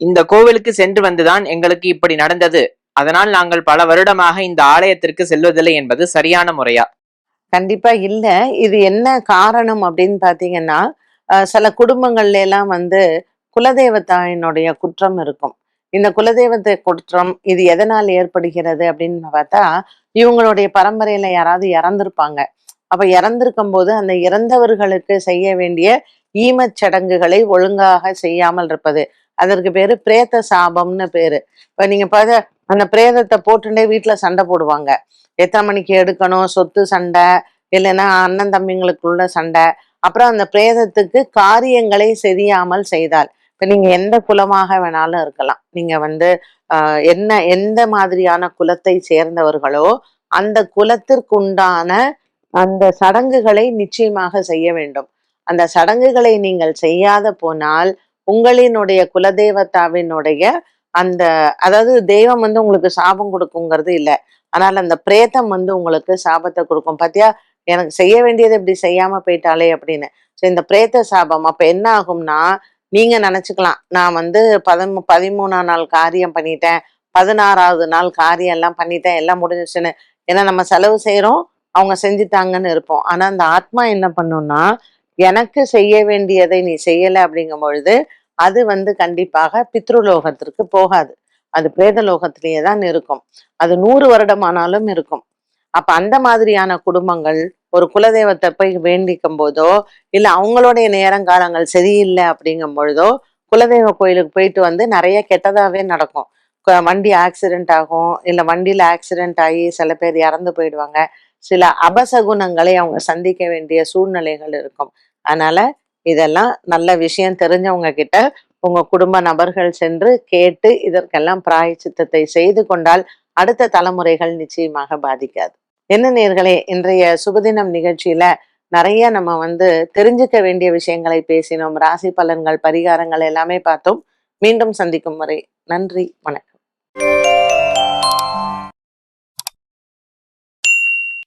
இந்த கோவிலுக்கு சென்று வந்துதான் எங்களுக்கு இப்படி நடந்தது. அதனால் நாங்கள் பல வருடமாக இந்த ஆலயத்திற்கு செல்வதில்லை என்பது சரியான முறையா? கண்டிப்பா இல்ல. இது என்ன காரணம் அப்படின்னு பாத்தீங்கன்னா அஹ் சில குடும்பங்கள்ல எல்லாம் வந்து குலதெய்வத்தாயினுடைய குற்றம் இருக்கும். இந்த குலதெய்வத்தை குற்றம் இது எதனால் ஏற்படுகிறது அப்படின்னு பார்த்தா இவங்களுடைய பரம்பரையில யாராவது இறந்திருப்பாங்க. அப்ப இறந்திருக்கும் போது அந்த இறந்தவர்களுக்கு செய்ய வேண்டிய ஈமச் சடங்குகளை ஒழுங்காக செய்யாமல் இருப்பது. அதற்கு பேரு பிரேத சாபம்னு பேரு. இப்ப நீங்க அந்த பிரேதத்தை போட்டுட்டே வீட்டுல சண்டை போடுவாங்க. எத்தனை மணிக்கு எடுக்கணும்? சொத்து சண்டை இல்லைன்னா அண்ணன் தம்பிங்களுக்குள்ள சண்டை. அப்புறம் அந்த பிரேதத்துக்கு காரியங்களை செய்யாமல் செய்தால். இப்ப நீங்க எந்த குலமாக வேணாலும் இருக்கலாம். நீங்க வந்து ஆஹ் என்ன எந்த மாதிரியான குலத்தை சேர்ந்தவர்களோ அந்த குலத்திற்குண்டான அந்த சடங்குகளை நிச்சயமாக செய்ய வேண்டும். அந்த சடங்குகளை நீங்கள் செய்யாத போனால் உங்களினுடைய குலதெய்வத்தாவினுடைய அந்த அதாவது தெய்வம் வந்து உங்களுக்கு சாபம் கொடுக்குங்கிறது இல்லை. ஆனால் அந்த பிரேதம் வந்து உங்களுக்கு சாபத்தை கொடுக்கும். பாத்தியா? எனக்கு செய்ய வேண்டியது இப்படி செய்யாம போயிட்டாலே அப்படின்னு. ஸோ இந்த பிரேத சாபம் அப்போ என்ன ஆகும்னா நீங்க நினைச்சுக்கலாம். நான் வந்து பதிமூ பதிமூணாம் நாள் காரியம் பண்ணிட்டேன். பதினாறாவது நாள் காரியம் எல்லாம் பண்ணிட்டேன். எல்லாம் முடிஞ்சிச்சுன்னு. ஏன்னா நம்ம செலவு செய்கிறோம் அவங்க செஞ்சுட்டாங்கன்னு இருப்போம். ஆனால் அந்த ஆத்மா என்ன பண்ணும்னா எனக்கு செய்ய வேண்டியதை நீ செய்யலை அப்படிங்கும் பொழுது அது வந்து கண்டிப்பாக பித்ருலோகத்திற்கு போகாது. அது பிரேதலோகத்திலேயே தான் இருக்கும். அது நூறு வருடமானாலும் இருக்கும். அப்ப அந்த மாதிரியான குடும்பங்கள் ஒரு குலதெய்வத்தை போய் வேண்டிக்கும் போதோ இல்ல அவங்களுடைய நேரங்காலங்கள் சரியில்லை அப்படிங்கும் பொழுதோ குலதெய்வ கோயிலுக்கு போயிட்டு வந்து நிறைய கெட்டதாவே நடக்கும். வண்டி ஆக்சிடென்ட் ஆகும் இல்ல வண்டியில ஆக்சிடென்ட் ஆகி சில பேர் இறந்து போயிடுவாங்க. சில அபசகுணங்களை அவங்க சந்திக்க வேண்டிய சூழ்நிலைகள் இருக்கும். அதனால இதெல்லாம் நல்ல விஷயம் தெரிஞ்சவங்க கிட்ட உங்க குடும்ப நபர்கள் சென்று கேட்டு இதற்கெல்லாம் பிராயச்சித்தத்தை செய்து கொண்டால் அடுத்த தலைமுறைகள் நிச்சயமாக பாதிக்காது. என்ன நேர்களே இன்றைய சுபதினம் நிகழ்ச்சியில நிறைய நம்ம வந்து தெரிஞ்சுக்க வேண்டிய விஷயங்களை பேசினோம். ராசி பலன்கள் பரிகாரங்கள் எல்லாமே பார்த்தோம். மீண்டும் சந்திக்கும் வரை நன்றி வணக்கம்.